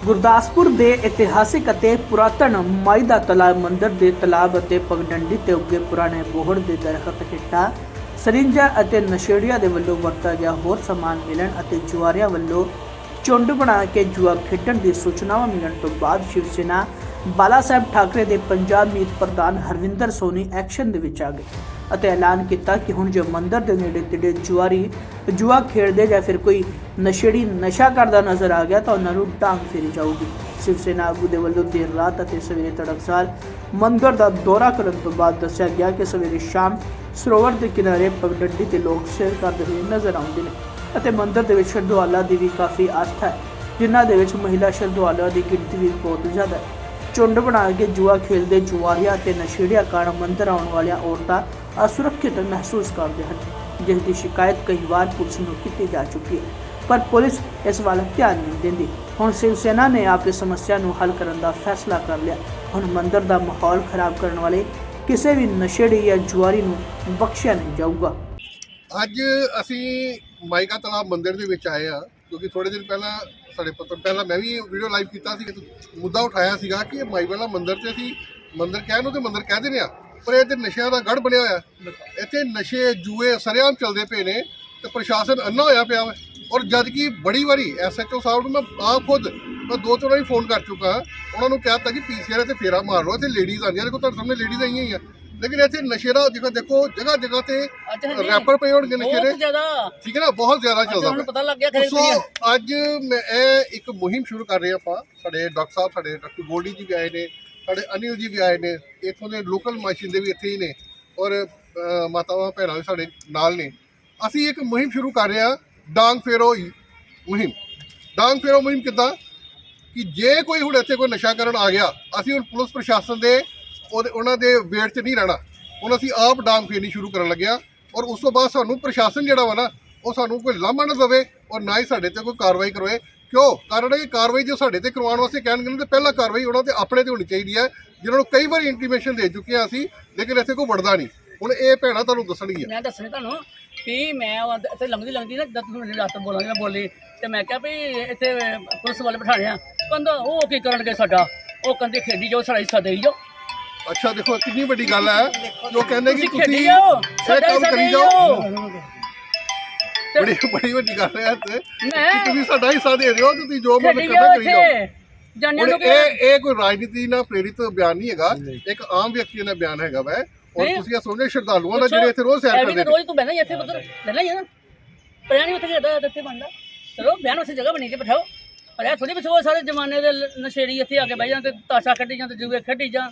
ਗੁਰਦਾਸਪੁਰ ਦੇ ਇਤਿਹਾਸਿਕ ਅਤੇ ਪੁਰਾਤਨ ਮਾਈ ਦਾ ਤਲਾਬ ਮੰਦਿਰ ਦੇ ਤਲਾਬ ਅਤੇ ਪਗਡੰਡੀ ਤੇ ਉੱਗੇ ਪੁਰਾਣੇ ਬੋਹੜ ਦੇ ਦਰਖਤ ਹੇਠਾਂ ਸਰਿੰਜਾ ਅਤੇ ਨਸ਼ੇੜੀਆਂ ਦੇ ਵੱਲੋਂ ਵਰਤਾ ਗਿਆ ਹੋਰ ਸਮਾਨ ਮਿਲਣ ਅਤੇ ਜੁਆਰਿਆਂ ਵੱਲੋਂ ਚੁੰਡ ਬਣਾ ਕੇ ਜੂਆ ਖੇਡਣ ਦੀ ਸੂਚਨਾਵਾਂ ਮਿਲਣ ਤੋਂ ਬਾਅਦ ਸ਼ਿਵ ਸੈਨਾ ਬਾਲਾ ਸਾਹਿਬ ਠਾਕਰੇ ਦੇ ਪੰਜਾਬ ਮੀਤ ਪ੍ਰਧਾਨ ਹਰਵਿੰਦਰ ਸੋਨੀ ਐਕਸ਼ਨ ਦੇ ਵਿੱਚ ਆ ਗਏ ਅਤੇ ਐਲਾਨ ਕੀਤਾ ਕਿ ਹੁਣ ਜੇ ਮੰਦਰ ਦੇ ਨੇੜੇ ਤੇੜੇ ਜੁਆਰੀ, ਜੁਆ ਖੇਡਦੇ ਜਾਂ ਫਿਰ ਕੋਈ ਨਸ਼ੇੜੀ ਨਸ਼ਾ ਕਰਦਾ ਨਜ਼ਰ ਆ ਗਿਆ ਤਾਂ ਉਹਨਾਂ ਨੂੰ ਡਾਂਗ ਫੇਰੀ ਜਾਊਗੀ। ਸ਼ਿਵ ਸੈਨਾ ਆਗੂ ਦੇ ਵੱਲੋਂ ਦੇਰ ਰਾਤ ਅਤੇ ਸਵੇਰੇ ਤੜਕਸਾਰ ਮੰਦਰ ਦਾ ਦੌਰਾ ਕਰਨ ਤੋਂ ਬਾਅਦ ਦੱਸਿਆ ਗਿਆ ਕਿ ਸਵੇਰੇ ਸ਼ਾਮ ਸਰੋਵਰ ਦੇ ਕਿਨਾਰੇ ਪਗਡੰਡੀ ਤੇ ਲੋਕ ਸੈਰ ਕਰਦੇ ਹੋਏ ਨਜ਼ਰ ਆਉਂਦੇ ਨੇ ਅਤੇ ਮੰਦਰ ਦੇ ਵਿੱਚ ਸ਼ਰਧਾਲੂਆਂ ਦੀ ਵੀ ਕਾਫੀ ਆਸਥਾ ਹੈ, ਜਿਨ੍ਹਾਂ ਦੇ ਵਿੱਚ ਮਹਿਲਾ ਸ਼ਰਧਾਲੂਆਂ ਦੀ ਗਿਣਤੀ ਵੀ ਬਹੁਤ ਜ਼ਿਆਦਾ ਹੈ। ਝੁੰਡ ਬਣਾ ਕੇ ਜੂਆ ਖੇਡਦੇ ਜੁਆਰੀਆਂ ਤੇ ਨਸ਼ੇੜੀਆਂ ਕਾਰਨ ਮੰਦਿਰ ਆਉਣ ਵਾਲੀਆਂ ਔਰਤਾਂ ਅਸੁਰੱਖਿਅਤ ਮਹਿਸੂਸ ਕਰਦੇ ਹਨ ਜਿਸ ਦੀ ਸ਼ਿਕਾਇਤ ਕਈ ਵਾਰ ਪੁਲਿਸ ਨੂੰ ਕੀਤੀ ਜਾ ਚੁੱਕੀ ਹੈ। ਪਰ ਪੁਲਿਸ ਇਸ ਵੱਲ ਧਿਆਨ ਨਹੀਂ ਦਿੰਦੀ। ਹੁਣ ਸ਼ਿਵ ਸੈਨਾ ਨੇ ਆਪਣੀ ਸਮੱਸਿਆ ਨੂੰ ਹੱਲ ਕਰਨ ਦਾ ਫੈਸਲਾ ਕਰ ਲਿਆ। ਹੁਣ ਮੰਦਰ ਦਾ ਮਾਹੌਲ ਖਰਾਬ ਕਰਨ ਵਾਲੇ ਕਿਸੇ ਵੀ ਨਸ਼ੇੜੀ ਜਾਂ ਜੁਆਰੀ ਨੂੰ ਬਖਸ਼ਿਆ ਨਹੀਂ ਜਾਊਗਾ। ਅੱਜ ਅਸੀਂ ਮਾਈਕਾ ਤਲਾਬ ਮੰਦਿਰ ਦੇ ਵਿੱਚ ਆਏ ਆ ਕਿਉਂਕਿ ਥੋੜੇ ਦਿਨ ਪਹਿਲਾਂ ਸਾਡੇ ਪੱਤਰ ਪਹਿਲਾਂ ਮੈਂ ਵੀ ਵੀਡੀਓ ਲਾਈਵ ਕੀਤਾ ਸੀ ਕਿ ਮੁੱਦਾ ਉਠਾਇਆ ਸੀਗਾ ਕਿ ਇਹ ਮਾਈ ਵਾਲਾ ਮੰਦਿਰ ਤੇ ਅਸੀਂ ਮੰਦਿਰ ਕਹਿਣ ਨੂੰ ਤੇ ਮੰਦਿਰ ਕਹਿ ਦਿੰਦੇ ਆ, ਪਰ ਇਹ ਤੇ ਨਸ਼ਿਆਂ ਦਾ ਗੜ ਬਣਿਆ ਹੋਇਆ। ਇੱਥੇ ਨਸ਼ੇ, ਜੂਏ, ਸਰੇਆਮ ਚੱਲਦੇ ਪਏ ਨੇ ਤੇ ਪ੍ਰਸ਼ਾਸਨ ਅੰਨਾ ਹੋਇਆ ਪਿਆ ਵਾ। ਔਰ ਜਦ ਕਿ ਬੜੀ ਵਾਰੀ ਐਸਐਚਓ ਸਾਹਿਬ ਨੂੰ ਮੈਂ ਆਪ ਖੁਦ ਮੈਂ ਦੋ ਤਿੰਨ ਵਾਰੀ ਫੋਨ ਕਰ ਚੁੱਕਾ, ਉਹਨਾਂ ਨੂੰ ਕਿਹਾ ਤਾ ਕਿ ਪੀਸੀਆਰ ਤੇ ਫੇਰਾ ਮਾਰ ਲਓ, ਇੱਥੇ ਲੇਡੀਜ਼ ਆਉਂਦੀਆਂ ਦੇਖੋ ਤੁਹਾਡੇ ਸਾਹਮਣੇ ਲੇਡੀਜ਼ ਆਈਆਂ ਹੀ ਆ। ਲੇਕਿਨ ਇੱਥੇ ਨਸ਼ੇ ਦਾ ਦੇਖੋ ਦੇਖੋ ਜਗ੍ਹਾ ਜਗ੍ਹਾ ਤੇ ਰੈਪਰ ਪਏ ਹੋਣਗੇ ਨਸ਼ੇ ਦੇ ਬਹੁਤ ਜ਼ਿਆਦਾ। ਠੀਕ ਹੈ ਨਾ ਬਹੁਤ ਜ਼ਿਆਦਾ ਚੱਲਦਾ ਹੁਣ ਪਤਾ ਲੱਗ ਗਿਆ ਖਰੇ ਸੋ ਅੱਜ ਮੈਂ ਇਹ ਇੱਕ ਮੁਹਿੰਮ ਸ਼ੁਰੂ ਕਰ ਰਹੇ ਆਪਾਂ। ਸਾਡੇ ਡਾਕਟਰ ਸਾਹਿਬ ਸਾਡੇ ਡਾਕਟਰ ਗੋਲਡੀ ਜੀ ਵੀ ਆਏ ਨੇ ਸਾਡੇ ਅਨਿਲ ਜੀ ਵੀ ਆਏ ਨੇ ਇੱਥੋਂ ਦੇ ਲੋਕਲ ਮਾਸ਼ਿੰਦੇ ਵੀ ਇੱਥੇ ਹੀ ਨੇ ਔਰ ਮਾਤਾਵਾਂ ਭੈਣਾਂ ਵੀ ਸਾਡੇ ਨਾਲ ਨੇ। ਅਸੀਂ ਇੱਕ ਮੁਹਿੰਮ ਸ਼ੁਰੂ ਕਰ ਰਹੇ ਹਾਂ ਡਾਂਗ ਫੇਰੋ ਮੁਹਿੰਮ। ਡਾਂਗ ਫੇਰੋ ਮੁਹਿੰਮ ਕਿੱਦਾਂ? ਕਿ ਜੇ ਕੋਈ ਹੁਣ ਇੱਥੇ ਕੋਈ ਨਸ਼ਾ ਕਰਨ ਆ ਗਿਆ ਅਸੀਂ ਹੁਣ ਪੁਲਿਸ ਪ੍ਰਸ਼ਾਸਨ ਦੇ ਉਹਦੇ ਉਹਨਾਂ ਦੇ ਵੇਟ 'ਚ ਨਹੀਂ ਰਹਿਣਾ। ਹੁਣ ਅਸੀਂ ਆਪ ਡਾਂਗ ਫੇਰਨੀ ਸ਼ੁਰੂ ਕਰਨ ਲੱਗਿਆ ਔਰ ਉਸ ਤੋਂ ਬਾਅਦ ਸਾਨੂੰ ਪ੍ਰਸ਼ਾਸਨ ਜਿਹੜਾ ਵਾ ਨਾ, ਉਹ ਸਾਨੂੰ ਕੋਈ ਲਾਮਾ ਨਾ ਦੇਵੇ ਔਰ ਨਾ ਹੀ ਸਾਡੇ ਤੇ ਕੋਈ ਕਾਰਵਾਈ ਕਰਵਾਏ ਕਿਉਂ? ਕਾਰਨ ਇਹ ਕਾਰਵਾਈ ਜੋ ਸਾਡੇ ਤੇ ਕਰਵਾਉਣ ਵਾਸਤੇ ਕਹਿਣਗੇ ਤੇ ਪਹਿਲਾਂ ਕਾਰਵਾਈ ਉਹਨਾਂ ਤੇ ਆਪਣੇ ਤੇ ਹੋਣੀ ਚਾਹੀਦੀ ਹੈ। ਜਿਨ੍ਹਾਂ ਨੂੰ ਕਈ ਵਾਰੀ ਇੰਟੀਮੇਸ਼ਨ ਦੇ ਚੁੱਕੇ ਹਾਂ ਅਸੀਂ, ਲੇਕਿਨ ਇੱਥੇ ਕੋਈ ਵੜਦਾ ਨਹੀਂ। ਹੁਣ ਇਹ ਭੈਣਾਂ ਤੁਹਾਨੂੰ ਦੱਸਣਗੀਆਂ। ਮੈਂ ਦੱਸਣੀ ਤੁਹਾਨੂੰ ਕਿ ਮੈਂ ਉਹ ਇੱਥੇ ਲੰਘਦੀ ਲੰਘਦੀ ਨਾ, ਜਦ ਤੁਹਾਨੂੰ ਰਾਤ ਬੋਲਾਂਗੇ, ਮੈਂ ਬੋਲੀ, ਤੇ ਮੈਂ ਕਿਹਾ ਵੀ ਇੱਥੇ ਪੁਲਿਸ ਵਾਲੇ ਬਿਠਾਣਿਆ ਕਹਿੰਦਾ, ਉਹ ਕੀ ਕਰਨਗੇ ਸਾਡਾ? ਉਹ ਕਹਿੰਦੇ, ਖੇਡੀ ਜਾਓ ਸਾਡਾ ਹਿੱਸਾ ਦੇਈ ਜਾਓ। ਅੱਛਾ ਦੇਖੋ ਕਿੰਨੀ ਵੱਡੀ ਗੱਲ ਹੈ। ਜੋ ਕਹਿੰਦੇ ਕਿ ਤੁਸੀਂ ਖੇਡੀ ਜਾਓ ਇਹ ਸਾਡਾ ਕੰਮ ਕਰੀ ਜਾਓ। ਬੜੀ ਬੜੀ ਵੱਡੀ ਗੱਲ ਹੈ ਇੱਥੇ। ਕਿ ਮੈਂ ਤੁਸੀਂ ਸਾਡਾ ਹਿੱਸਾ ਦੇ ਰਹੇ ਹੋ ਤੇ ਤੁਸੀਂ ਜੋ ਮਨ ਖੇਡੀ ਕਰਦਾ ਜਾਓ ਕਰੀ ਜਾਓ। ਇੱਥੇ। ਜਾਣਿਆ ਹੁਣ ਲੋਕ ਇਹ ਇਹ ਕੋਈ ਰਾਜਨੀਤੀ ਨਾਲ ਪ੍ਰੇਰਿਤ ਬਿਆਨ ਨਹੀਂ ਹੈਗਾ। ਇੱਕ ਆਮ ਵਿਅਕਤੀ ਦਾ ਬਿਆਨ ਹੈਗਾ ਵੈ। ਔਰ ਨਹੀਂ। ਤੁਸੀਂ ਇਹ ਸੋਚਦੇ ਸ਼ਰਧਾਲੂਆਂ ਦਾ ਜਿਹੜੇ ਇੱਥੇ ਰੋਜ਼ ਸੈਰ ਐਵੇਂ ਕਰਦੇ ਤਾਂ ਨੇ। ਰੋਜ਼ ਤੂੰ ਬਹਿਣਾ ਹੀ ਇੱਥੇ ਪੁੱਤਰ ਬਹਿਣਾ ਹੀ ਹੈ ਨਾ। ਪਰਿਆ ਨਹੀਂ ਉੱਥੇ ਖੇਡਦਾ ਇੱਥੇ ਬਣਦਾ? ਚਲੋ ਬਿਆਨ ਉਸੇ ਜਗ੍ਹਾ ਬਣੀ ਕੇ ਬਿਠਾਓ। ਪਰ ਇਹ ਥੋੜੀ ਬਿਠਾਓ ਸਾਰੇ ਜ਼ਮਾਨੇ ਦੇ ਲ- ਨਸ਼ੇੜੀ ਇੱਥੇ ਆ ਕੇ ਬਹਿ ਜਾਣ ਤੇ ਤਾਸ਼ਾ ਖੇਡੀ ਜਾਂ ਤੇ ਜੂਏ ਖੇਡੀ ਜਾਂ